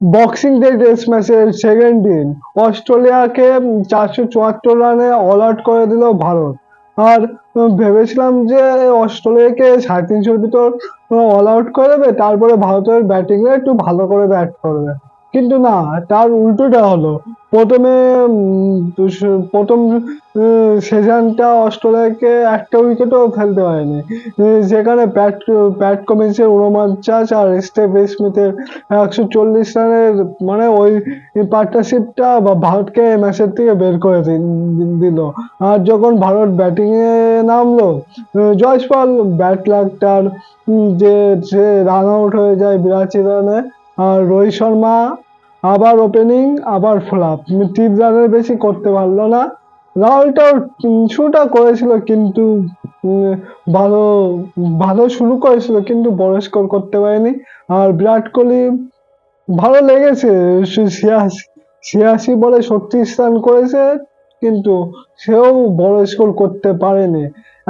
Boxing day test ম্যাচের second দিন। অস্ট্রেলিয়াকে চারশো চুয়াত্তর রানে অল আউট করে দিল ভারত। আর ভেবেছিলাম যে অস্ট্রেলিয়াকে সাড়ে তিনশোর ভিতর অল আউট করে দেবে, তারপরে ভারতের ব্যাটিংয়ে একটু ভালো করে ব্যাট করবে। কিন্তু না তার উল্টোটা হলো। প্রথমে প্রথম সেশনটা অস্ট্রেলিয়াকে একটা উইকেটও ফেলতে উম, যেখানে প্যাট প্যাট কমিন্সের উনপঞ্চাশ আর স্টেভ স্মিথের একশো চল্লিশ রানের মানে ওই পার্টনারশিপটা ভারতকে ম্যাচের থেকে বের করে দিল। আর যখন ভারত ব্যাটিং এ নামলো উম, জয়সওয়াল ব্যাট লাগটার যে রান আউট হয়ে যায় বিরাশি রানে আর রোহিত শর্মা আবার ওপেনিং আবার ফ্লাপ তিন রানের বেশি করতে পারল না। রাহুলটাও শুরুটা করেছিল কিন্তু ভালো ভালো শুরু করেছিল কিন্তু বড় স্কোর করতে পারেনি। আর বিরাট কোহলি ভালো লেগেছে ছিয়াশি বলে ছত্রিশ রান করেছে, কিন্তু সেও বড় স্কোর করতে পারেনি।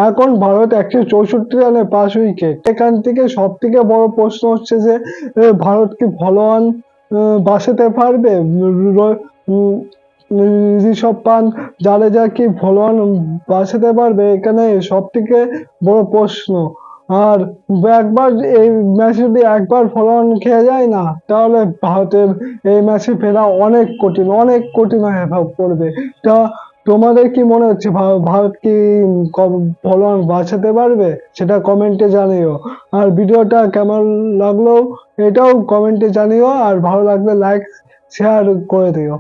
এখন ভারত একশো চৌষট্টি রানে পাঁচ উইকেট এখান থেকে সব থেকে বড় প্রশ্ন হচ্ছে যে ভারত কি ফলোয়ান বাঁচাতে পারবে? ঋষভ পান্ত জাডেজা কি ভলোয়ান বাসাতে পারবে? এখানে সব থেকে বড় প্রশ্ন। আর একবার এই ম্যাচে যদি একবার ফলোয়ান খেয়ে যায় না, তাহলে ভারতের এই ম্যাচে ফেরা অনেক কঠিন অনেক কঠিন হয়ে পড়বে। তা তোমাদের কি মনে হচ্ছে ভারত কি ফলোয়ার বাঁচাতে পারবে? সেটা কমেন্টে জানিও। আর ভিডিওটা কেমন লাগল, এটাও কমেন্টে জানিও। আর ভালো লাগলে লাইক শেয়ার করে দিও।